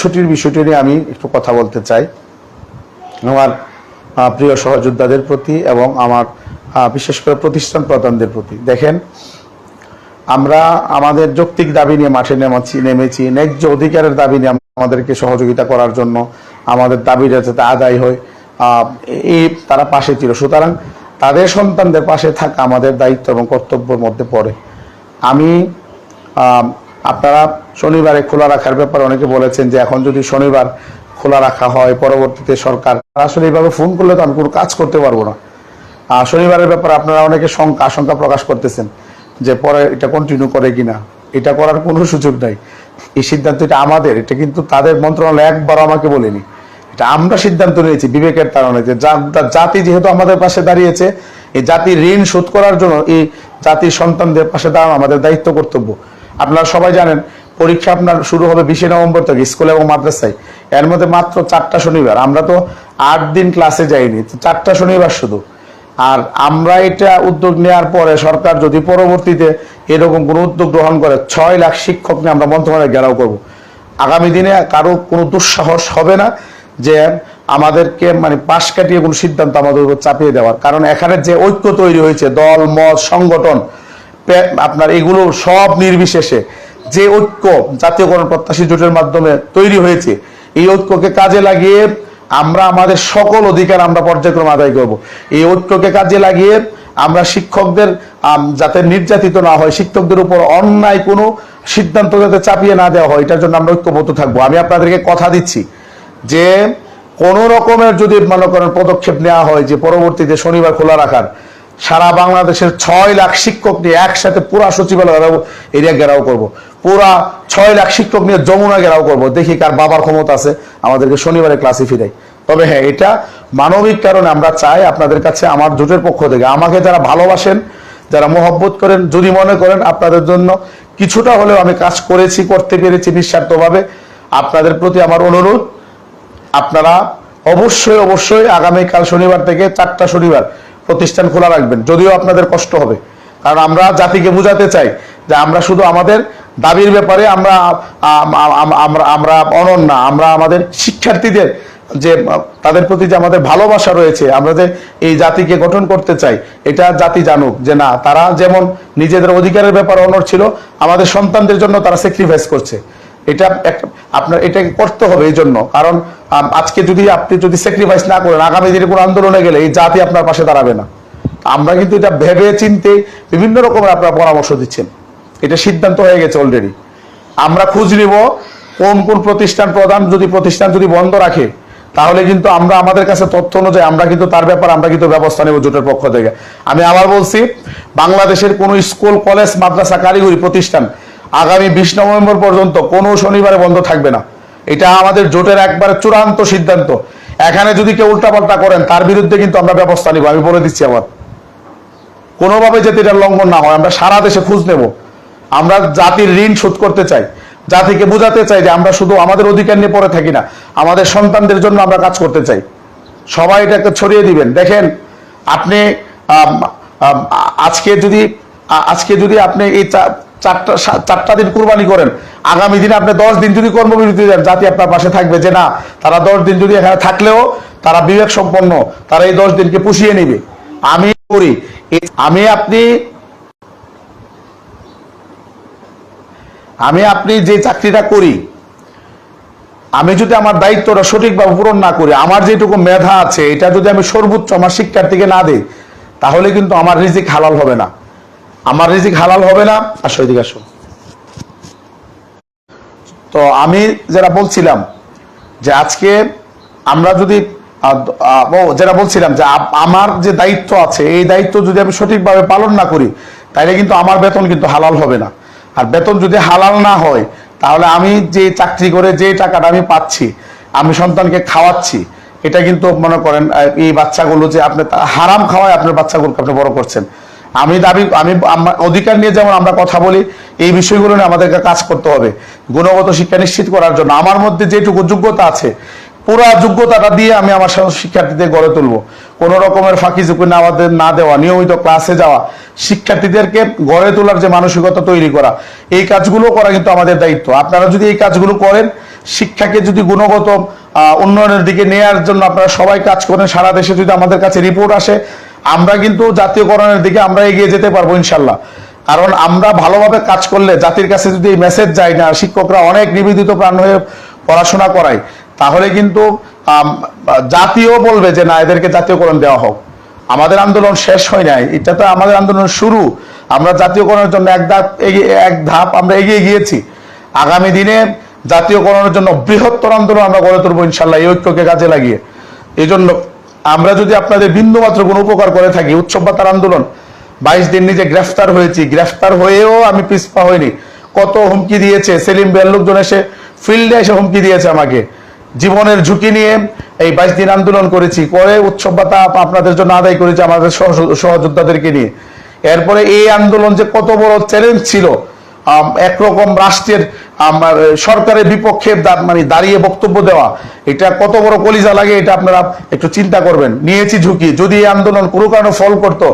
ছুটির বিষয়টি নিয়ে আমি একটু কথা বলতে চাই। আমার প্রিয় সহযোদ্ধাদের প্রতি এবং আমার বিশেষ করে প্রতিষ্ঠান প্রধানদের প্রতি। দেখেন, আমরা আমাদের যৌক্তিক দাবি নিয়ে মাঠে নেমেছি নেমেছি, ন্যায্য অধিকারের দাবি নিয়ে আমাদেরকে সহযোগিতা করার জন্য আমাদের দাবিটা যাতে আদায় হয় এই তারা পাশে ছিল। সুতরাং তাদের সন্তানদের পাশে থাকা আমাদের দায়িত্ব এবং কর্তব্যের মধ্যে পড়ে। আমি আপনারা শনিবারে খোলা রাখার ব্যাপারে অনেকে বলেছেন যে এখন যদি শনিবার খোলা রাখা হয় পরবর্তীতে সরকার আসলে এইভাবে ফোন করলে তো আমি কোনো কাজ করতে পারব না। আহ, শনিবারের ব্যাপারে আপনারা অনেকে শঙ্কা আশঙ্কা প্রকাশ করতেছেন যে পরে এটা কন্টিনিউ করে কিনা। এটা করার কোনো সুযোগ নাই। এই সিদ্ধান্ত এটা আমাদের এটা কিন্তু তাদের মন্ত্রণালয় একবার আমাকে বলেনি। এটা আমরা সিদ্ধান্ত নিয়েছি বিবেকের কারণে যে জাতি যেহেতু আমাদের পাশে দাঁড়িয়েছে এই জাতির ঋণ শোধ করার জন্য এই জাতির সন্তানদের পাশে দাঁড়ানো আমাদের দায়িত্ব কর্তব্য। আপনারা সবাই জানেন পরীক্ষা আপনার শুরু হবে বিশে নভেম্বর থেকে স্কুল এবং মাদ্রাসায়। এর মধ্যে মাত্র চারটা শনিবার। আমরা তো আট দিন ক্লাসে যাইনি, তো চারটা শনিবার শুধু। আর আমরা এটা উদ্যোগ নেওয়ার পরে সরকার যদি পরবর্তীতে এরকম কোনো উদ্যোগ গ্রহণ করে, ছয় লাখ শিক্ষক নিয়ে আমরা মন্ত্রণালয়ে ঘেরাও করব। আগামী দিনে কারও কোনো দুঃসাহস হবে না যে আমাদেরকে মানে পাশ কাটিয়ে কোনো সিদ্ধান্ত আমাদের উপর চাপিয়ে দেওয়ার। কারণ এখানে যে ঐক্য তৈরি হয়েছে, দল, মত, সংগঠন আপনার এগুলো সব নির্বিশেষে যে ঐক্য জাতীয়করণ প্রত্যাশী জোটের মাধ্যমে তৈরি হয়েছে, এই ঐক্যকে কাজে লাগিয়ে আমরা আমাদের সকল অধিকার আমরা পর্যায়ক্রম আদায় করব। এই ঐক্যকে কাজে লাগিয়ে আমরা শিক্ষকদের যাতে নির্যাতিত না হয়, শিক্ষকদের উপর অন্যায় কোনো সিদ্ধান্ত যাতে চাপিয়ে না দেওয়া হয়, এটার জন্য আমরা ঐক্যবদ্ধ থাকব। আমি আপনাদেরকে কথা দিচ্ছি যে কোন রকমের যদি মনে করেন পদক্ষেপ নেওয়া হয়, যে পরবর্তীতে শনিবার খোলা রাখার সারা বাংলাদেশের ছয় লাখ শিক্ষক নিয়ে একসাথে পুরা সচিবালয় এরিয়া ঘেরাও করব। পুরা ছয় লাখ শিক্ষক নিয়ে যমুনা ঘেরাও করব। দেখি কার বাবার ক্ষমতা আছে, আমাদেরকে শনিবারে ক্লাসে ফিরাই তবে হ্যাঁ এটা মানবিক কারণে আমরা চাই আপনাদের কাছে, আমার জোটের পক্ষ থেকে, আমাকে যারা ভালোবাসেন, যারা মোহব্বত করেন, যদি মনে করেন আপনাদের জন্য কিছুটা হলেও আমি কাজ করেছি, করতে পেরেছি নিঃস্বার্থভাবে, আপনাদের প্রতি আমার অনুরোধ আপনারা অবশ্যই অবশ্যই আগামীকাল শনিবার থেকে চারটা শনিবার প্রতিষ্ঠান খোলা রাখবেন। যদিও আপনাদের কষ্ট হবে। কারণ আমরা জাতিকে বোঝাতে চাই যে আমরা শুধু আমাদের দাবির ব্যাপারে আমরা আম, আম, আমরা আমরা অনন্য আমরা আমাদের শিক্ষার্থীদের যে তাদের প্রতি যে আমাদের ভালোবাসা রয়েছে আমরা যে এই জাতিকে গঠন করতে চাই এটা জাতি জানুক যে না তারা যেমন নিজেদের অধিকারের ব্যাপারে অনর ছিল আমাদের সন্তানদের জন্য তারা স্যাক্রিফাইস করছে। এটা একটা আপনার এটাকে করতে হবে এই জন্য। কারণ আজকে যদি আপনি যদি স্যাক্রিফাইস না করেন, আগামী দিনে কোনো আন্দোলনে গেলে এই জাতি আপনার পাশে দাঁড়াবে না। আমরা কিন্তু এটা ভেবে চিনতে বিভিন্ন রকমের আপনারা পরামর্শ দিচ্ছেন। এটা সিদ্ধান্ত হয়ে গেছে অলরেডি আমরা খোঁজ নিব কোন কোন প্রতিষ্ঠান, প্রধান যদি প্রতিষ্ঠান যদি বন্ধ রাখে, তাহলে কিন্তু আমরা আমাদের কাছে তথ্য অনুযায়ী আমরা কিন্তু তার ব্যাপারে আমরা কিন্তু ব্যবস্থা নেব জোটের পক্ষ থেকে। আমি আবার বলছি, বাংলাদেশের কোন স্কুল, কলেজ, মাদ্রাসা, কারিগরি প্রতিষ্ঠান আগামী বিশ নভেম্বর পর্যন্ত কোনো শনিবারে বন্ধ থাকবে না। এটা আমাদের জোটের একবারে চূড়ান্ত সিদ্ধান্ত। এখানে যদি কেউ উল্টাপাল্টা করেন, তার বিরুদ্ধে কিন্তু আমরা ব্যবস্থা নিব। আমি বলে দিচ্ছি আবার। কোনোভাবে যাতে এটা লঙ্ঘন না হয়, আমরা সারা দেশে খোঁজ নেব। আমরা জাতির ঋণ শোধ করতে চাই। জাতিকে বোঝাতে চাই যে আমরা শুধু আমাদের অধিকার নিয়ে পড়ে থাকি না, আমাদের সন্তানদের জন্য আমরা কাজ করতে চাই। সবাই এটাকে ছড়িয়ে দিবেন। দেখেন, আপনি আজকে যদি আজকে যদি আপনি এই চারটা চারটা দিন কুরবানি করেন। আগামী দিনে আপনি দশ দিন যদি কর্মবিরতি দেন, জাতি আপনার পাশে থাকবে যে না, তারা দশ দিন যদি এখানে থাকলেও তারা বিবেক সম্পন্ন, তারা এই দশ দিনকে পুষিয়ে নিবে। আমি করি আমি আপনি আমি আপনি যে চাকরিটা করি, আমি যদি আমার দায়িত্বটা সঠিকভাবে পূরণ না করি, আমার যেটুকু মেধা আছে, এটা যদি আমি সর্বোচ্চ আমার শিক্ষার্থীকে না দিই, তাহলে কিন্তু আমার রিজিক হালাল হবে না। আমার রিজিক হালাল হবে না। আসো এদিকে আসো। তো আমি যেটা বলছিলাম যে আজকে আমরা যদি যেটা বলছিলাম যে আমার যে দায়িত্ব আছে, এই দায়িত্ব যদি আমি সঠিকভাবে পালন না করি তাহলে কিন্তু আমার বেতন কিন্তু হালাল হবে না। আর বেতন যদি হালাল না হয়, তাহলে আমি যে চাকরি করে যে টাকাটা আমি পাচ্ছি, আমি সন্তানকে খাওয়াচ্ছি, এটা কিন্তু মনে করেন এই বাচ্চাগুলো যে আপনি হারাম খাওয়ায় আপনার বাচ্চাগুলোকে আপনি বড় করছেন। আমি দাবি, আমি অধিকার নিয়ে যেমন আমরা কথা বলি, এই বিষয়গুলো নিয়ে আমাদেরকে কাজ করতে হবে। গুণগত শিক্ষা নিশ্চিত করার জন্য। আমার মধ্যে যেটুকু যোগ্যতা আছে, পুরা যোগ্যতাটা দিয়ে আমি আমার শিক্ষার্থীদের গড়ে তুলবো। কোনো রকমের ফাঁকি ঝুঁকি না আমাদের না দেওয়া, নিয়মিত ক্লাসে যাওয়া, শিক্ষার্থীদেরকে গড়ে তোলার যে মানসিকতা তৈরি করা, এই কাজগুলো করা কিন্তু আমাদের দায়িত্ব। আপনারা যদি এই কাজগুলো করেন, শিক্ষাকে যদি গুণগত উন্নয়নের দিকে নেওয়ার জন্য আপনারা সবাই কাজ করেন, সারা দেশে যদি আমাদের কাছে রিপোর্ট আসে আমরা কিন্তু জাতীয়করণের দিকে আমরা এগিয়ে যেতে পারব ইনশাল্লাহ। কারণ আমরা ভালোভাবে কাজ করলে জাতির কাছে যদি এই মেসেজ যায় না, শিক্ষকরা অনেক নিবেদিত প্রাণ হয়ে পড়াশোনা করায়, তাহলে কিন্তু জাতীয় বলবে যে না, এদেরকে জাতীয়করণ দেওয়া হোক। আমাদের আন্দোলন শেষ হয় নাই, এটা তো আমাদের আন্দোলন শুরু। আমরা জাতীয়করণের জন্য এক ধাপ এক ধাপ আমরা এগিয়ে গিয়েছি। আগামী দিনে জাতীয়করণের জন্য বৃহত্তর আন্দোলন আমরা গড়ে তুলবো ইনশাল্লাহ, এই ঐক্যকে কাজে লাগিয়ে। এই জন্য আমরা যদি আপনাদের বিন্দু মাত্র কোনো উপকার করে থাকি, উৎসব বাতার আন্দোলন, বাইশ দিন নিজে গ্রেফতার হয়েছি, গ্রেফতার হয়েও আমি পিছপা হইনি। কত হুমকি দিয়েছে সেলিম বের লোকজন এসে, ফিল্ডে এসে হুমকি দিয়েছে আমাকে। জীবনের ঝুঁকি নিয়ে এই বাইশ দিন আন্দোলন করেছি করে উৎসব ভাতা আপনাদের জন্য আদায় করেছি আমাদের সহ- সহযোদ্ধাদেরকে নিয়ে। এরপরে এই আন্দোলন যে কত বড় চ্যালেঞ্জ ছিল একরকম রাষ্ট্রের আম, আর, সরকারের বিপক্ষে মানে দাঁড়িয়ে বক্তব্য দেওয়া এটা কত বড় কলিজা লাগে এটা আপনারা একটু চিন্তা করবেন। নিয়েছি ঝুঁকি। যদি এই আন্দোলন কোনো কারণে ফল করতো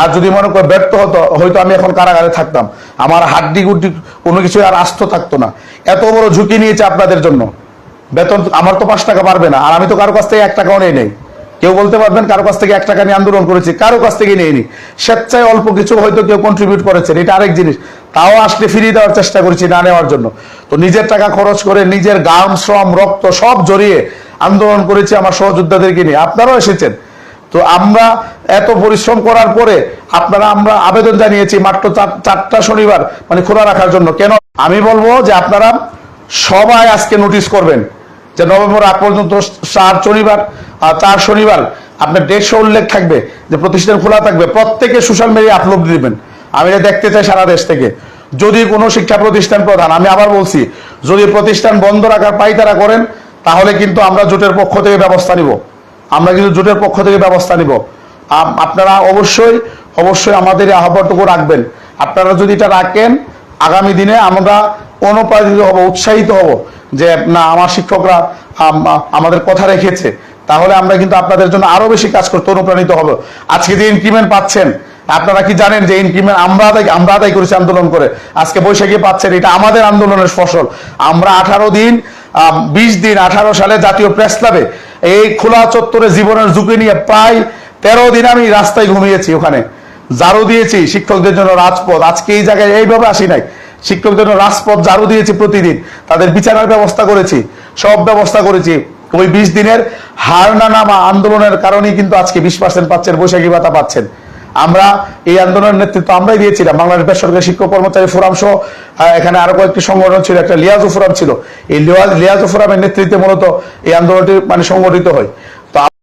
আর যদি মনে করে ব্যর্থ হতো হয়তো আমি এখন কারাগারে থাকতাম। আমার হাড্ডি গুড্ডি কোনো কিছু আর আস্ত থাকতো না। এত বড় ঝুঁকি নিয়েছে আপনাদের জন্য। বেতন আমার তো পাঁচ টাকা পারবে না আর আমি তো কারও কাছ থেকে এক টাকাও নেই নেই। কেউ বলতে পারবেন কারও কাছ থেকে এক টাকা নিয়ে আন্দোলন করেছি কারও কাছ থেকে নেইনি। স্বেচ্ছায় অল্প কিছু হয়তো কেউ কন্ট্রিবিউট করেছেন এটা আরেক জিনিস। তাও আসলে ফিরিয়ে দেওয়ার চেষ্টা করেছি না নেওয়ার জন্য। তো নিজের টাকা খরচ করে নিজের গাম শ্রম, রক্ত সব জড়িয়ে আন্দোলন করেছি আমার সহযোদ্ধাদেরকে নিয়ে। আপনারাও এসেছেন। তো আমরা এত পরিশ্রম করার পরে আপনারা আমরা আবেদন জানিয়েছি মাত্র চারটা শনিবার মানে খোলা রাখার জন্য। কেন? আমি বলব যে আপনারা সবাই আজকে নোটিশ করবেন যে নভেম্বর আগ পর্যন্ত চার শনিবার চার শনিবার আপনার ডেটশো উল্লেখ থাকবে যে প্রতিষ্ঠান খোলা থাকবে। প্রত্যেকে সোশ্যাল মিডিয়া আপলোড দিবেন। আমি এটা দেখতে চাই সারা দেশ থেকে। যদি কোনো শিক্ষা প্রতিষ্ঠান প্রধান, আমি আবার বলছি, যদি প্রতিষ্ঠান বন্ধ রাখার পাইতারা করেন, তাহলে কিন্তু আমরা জোটের পক্ষ থেকে ব্যবস্থা নিব। আমরা কিন্তু জোটের পক্ষ থেকে ব্যবস্থা নিব। আপনারা অবশ্যই অবশ্যই আমাদের এই আহ্বানটুকু রাখবেন। আপনারা যদি এটা রাখেন, আগামী দিনে আমরা অনুপ্রাণিত হব, উৎসাহিত হব যে, না, আমার শিক্ষকরা আমাদের কথা রেখেছে। তাহলে আমরা কিন্তু আপনাদের জন্য আরও বেশি কাজ করতে অনুপ্রাণিত হব। আজকে যে ইনক্রিমেন্ট পাচ্ছেন আপনারা কি জানেন যে ইনক্রিমেন্ট আমরা আদায় আমরা আদায় করেছি আন্দোলন করে? আজকে বৈশাখী পাচ্ছেন, এটা আমাদের আন্দোলনের ফসল। আমরা আঠারো দিন বিশ দিন, আঠারো সালে জাতীয় প্রেস ক্লাবে এই খোলা চত্বরে জীবনের ঝুঁকি নিয়ে প্রায় তেরো দিন আমি রাস্তায় ঘুমিয়েছি ওখানে। জারু দিয়েছি শিক্ষকদের জন্য রাজপথ। আজকে এই জায়গায় এইভাবে আসি নাই। শিক্ষকদের জন্য রাজপথ জারু দিয়েছি প্রতিদিন। তাদের বিচারের ব্যবস্থা করেছি, সব ব্যবস্থা করেছি। ওই বিশ দিনের হার না নামা আন্দোলনের কারণেই কিন্তু আজকে বিশ পার্সেন্ট পাচ্ছেন, বৈশাখী ভাতা পাচ্ছেন। আমরা এই আন্দোলনের নেতৃত্ব আমরাই দিয়েছিলাম। বাংলাদেশ বেসরকারি শিক্ষক কর্মচারী ফোরাম সহ এখানে আরও কয়েকটি সংগঠন ছিল। একটা লিয়াজু ফোরাম ছিল। এই লিয়াজু ফোরামের নেতৃত্বে মূলত এই আন্দোলনটি মানে সংগঠিত হয়।